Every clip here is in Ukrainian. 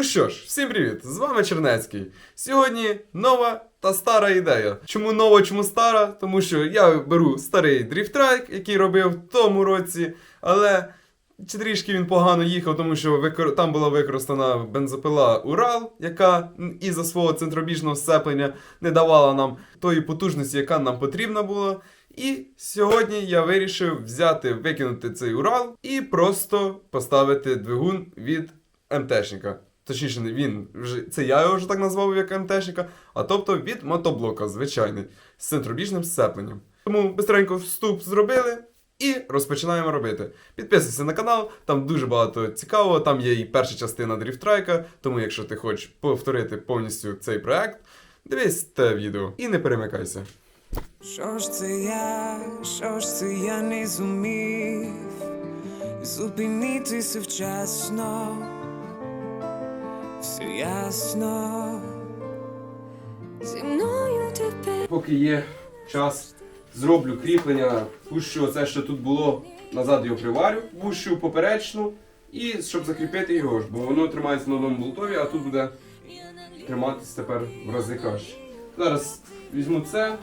Ну що ж, всім привіт! З вами Чернецький. Сьогодні нова та стара ідея. Чому нова, чому стара? Тому що я беру старий дріфтрайк, який робив в тому році, але трішки він погано їхав, тому що викор... там була використана бензопила Урал, яка м, із-за свого центробіжного сцеплення не давала нам тої потужності, яка нам потрібна була. І сьогодні я вирішив взяти, викинути цей Урал і просто поставити двигун від МТшника. Точніше, він вже це я його вже так назвав як МТшника, а тобто від мотоблока звичайний з центробіжним сцепленням. Тому бистренько вступ зробили і розпочинаємо робити. Підписуйся на канал, там дуже багато цікавого. Там є і перша частина дріфтрайка, тому якщо ти хочеш повторити повністю цей проект, дивись те відео і не перемикайся. Що ж це я, що ж це я не зумів зупинитися вчасно, все ясно. Зі мною тепер Поки є час, зроблю кріплення, пущу це, що тут було, назад його приварю, пущу поперечну, і щоб закріпити його ж, бо воно тримається на одному болтові, а тут буде триматися тепер в рази краще. Зараз візьму це,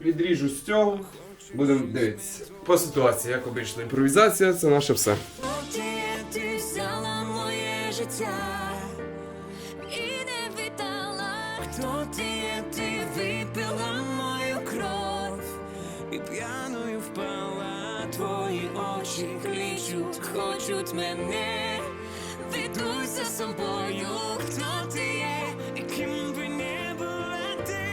відріжу з цього, будемо дивитися. По ситуації, як обично, імпровізація це наше все. Ти взяла моє життя Хто ти випила мою кров і п'яною впала твої очі кличуть, хочуть мене. ведуй за собою. Хто ти є, і ким би не була ти?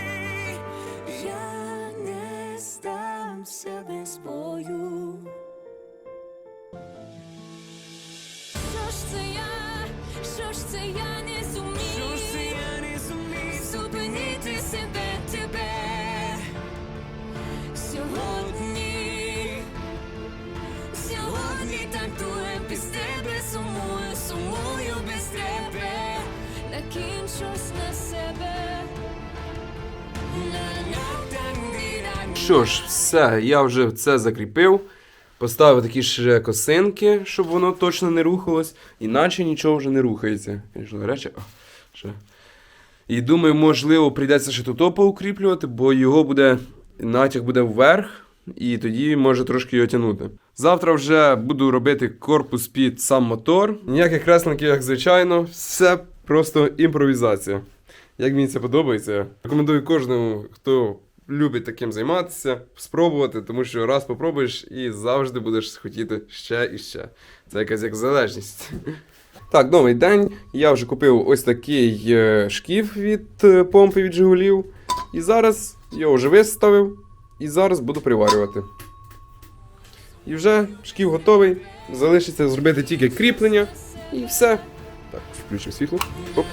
Я не здамся без бою. Що ж це я, що ж це я зупинити себе тебе сьогодні. Сьогодні танцюю без тебе, сумую, сумую без тебе, накінчусь на себе. Що ж, все, я вже це закріпив. Поставив такі ще косинки, щоб воно точно не рухалось, іначе нічого вже не рухається. Звісно, речі, о, ще. І думаю, можливо, прийдеться ще тут поукріплювати, бо його буде натяг буде вверх, і тоді може трошки його тягнути. Завтра вже буду робити корпус під сам мотор. Ніяких кресленків, як звичайно, все просто імпровізація. Як мені це подобається, рекомендую кожному, хто любить таким займатися, спробувати, тому що раз попробуєш і завжди будеш хотіти ще і ще. Це якась як залежність. Так, новий день. Я вже купив ось такий е, шкіф від е, помпи від Жигулів. І зараз його вже виставив. І зараз буду приварювати. І вже шкіф готовий. Залишиться зробити тільки кріплення. І все. Так, включимо світло. Оп.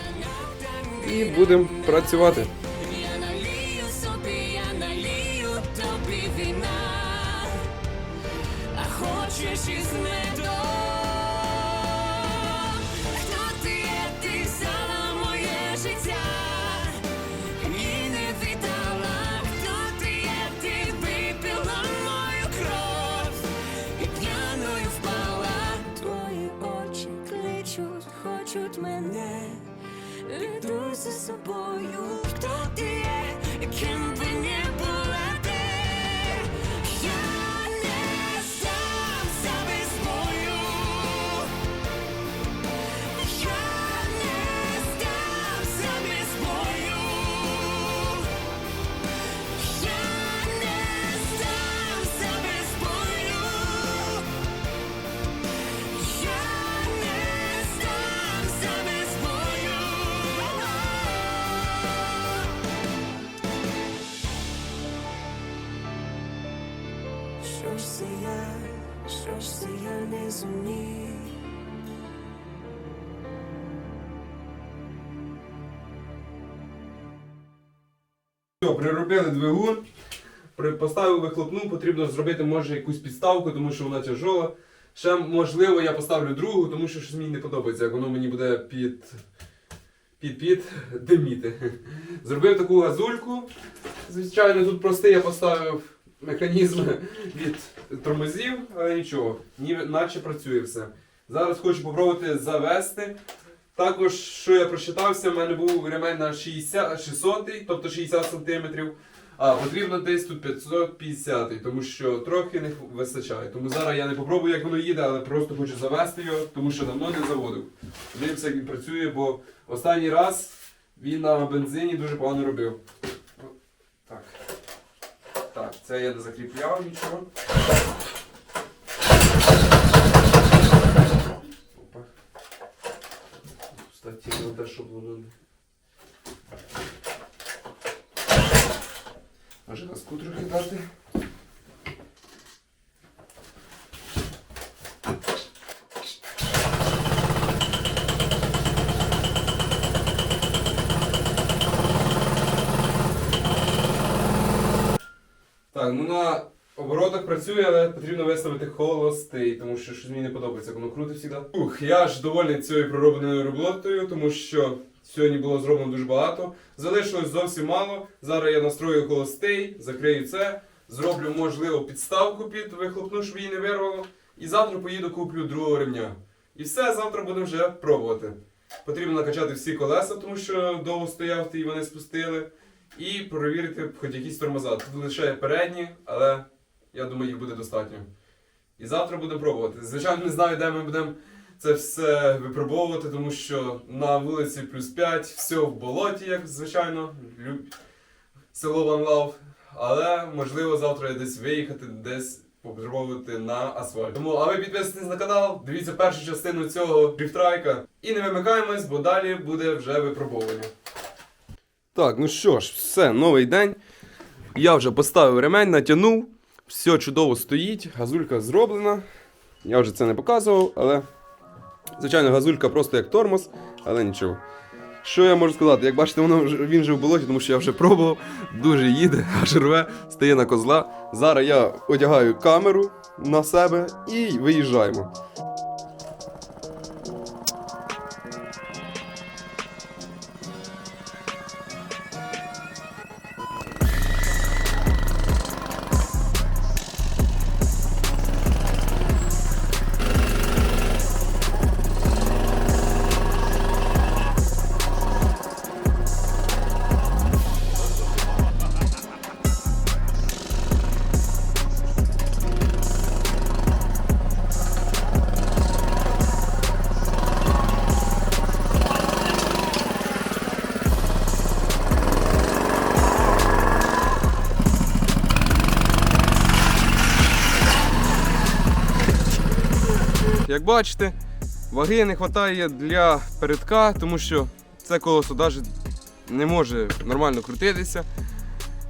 І будемо працювати. Не Все, приробили двигун, поставив вихлопну, потрібно зробити може якусь підставку, тому що вона тяжола. Ще можливо я поставлю другу, тому що щось мені не подобається, як воно мені буде під. Під під диміти. Зробив таку газульку. Звичайно, тут простий я поставив механізм від тормозів, але нічого, ніби наче працює все. Зараз хочу спробувати завести Також, що я прочитався, в мене був ремень на 60, 600, тобто 60 см. А потрібно десь тут 550, тому що трохи не вистачає. Тому зараз я не попробую, як воно їде, але просто хочу завести його, тому що давно не заводив. Дивимося, як він працює, бо останній раз він на бензині дуже погано робив. Так. Це я не закріпляв нічого. Опа. Статі на те, щоб воно. Може газку трохи дати. Так, ну на оборотах працює, але потрібно виставити холостий, тому що щось мені не подобається, воно крутить завжди. Ух, я ж довольний цією проробленою роботою, тому що сьогодні було зроблено дуже багато. Залишилось зовсім мало. Зараз я настрою холостий, закрию це, зроблю, можливо, підставку під вихлопну, щоб її не вирвало. І завтра поїду куплю другого ремня. І все, завтра будемо вже пробувати. Потрібно накачати всі колеса, тому що довго стояв і вони спустили. І перевірити хоч якісь тормоза. Тут лише передні, але я думаю, їх буде достатньо. І завтра будемо пробувати. Звичайно, не знаю, де ми будемо це все випробовувати, тому що на вулиці плюс 5, все в болоті, як звичайно, село Ван Лав. Але можливо завтра я десь виїхати, десь попробувати на асфальт. Тому, а ви підписуйтесь на канал, дивіться першу частину цього дріфтрайка і не вимикаємось, бо далі буде вже випробовування. Так, ну що ж, все, новий день. Я вже поставив ремень, натягнув. Все чудово стоїть, газулька зроблена. Я вже це не показував, але. Звичайно, газулька просто як тормоз, але нічого. Що я можу сказати? Як бачите, воно вже, він вже в болоті, тому що я вже пробував, дуже їде, аж рве, стає на козла. Зараз я одягаю камеру на себе і виїжджаємо. Бачите, ваги не вистачає для передка, тому що це колесо навіть не може нормально крутитися.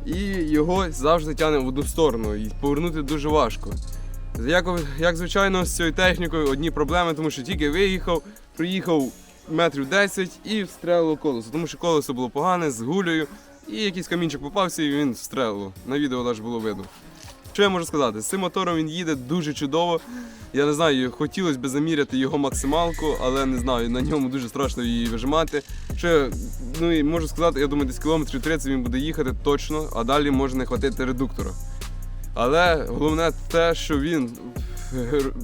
І його завжди тягне в одну сторону. І повернути дуже важко. Як, як звичайно, з цією технікою одні проблеми, тому що тільки виїхав, приїхав метрів 10 і встрелило колесо. Тому що колесо було погане, з гулею, і якийсь камінчик попався, і він встрелило. На відео навіть було видно. Що я можу сказати? З цим мотором він їде дуже чудово. Я не знаю, хотілося б заміряти його максималку, але не знаю, на ньому дуже страшно її вижимати. Що ну і можу сказати, я думаю, десь кілометрів 30 він буде їхати точно, а далі може не хватити редуктора. Але головне те, що він,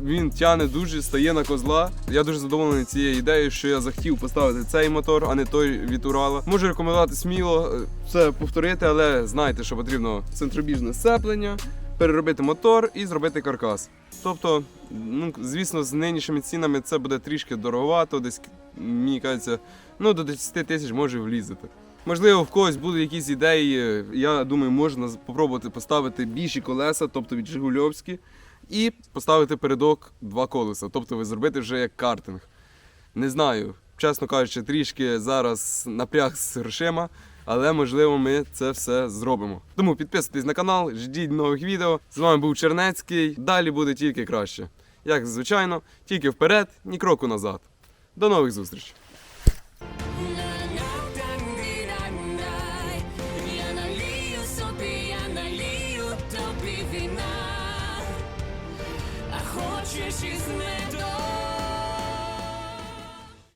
він тягне дуже, стає на козла. Я дуже задоволений цією ідеєю, що я захотів поставити цей мотор, а не той від Урала. Можу рекомендувати сміло е, це повторити, але знайте, що потрібно центробіжне сцеплення, переробити мотор і зробити каркас. Тобто, ну, звісно, з нинішніми цінами це буде трішки дороговато, десь, мені кажеться, ну, до 10 тисяч може влізати. Можливо, в когось будуть якісь ідеї. Я думаю, можна спробувати поставити більші колеса, тобто від Жигульовські, і поставити передок два колеса, тобто ви зробити вже як картинг. Не знаю, чесно кажучи, трішки зараз напряг з грошима, але можливо ми це все зробимо. Тому підписуйтесь на канал, ждіть нових відео. З вами був Чернецький. Далі буде тільки краще. Як звичайно, тільки вперед, ні кроку назад. До нових зустрічей!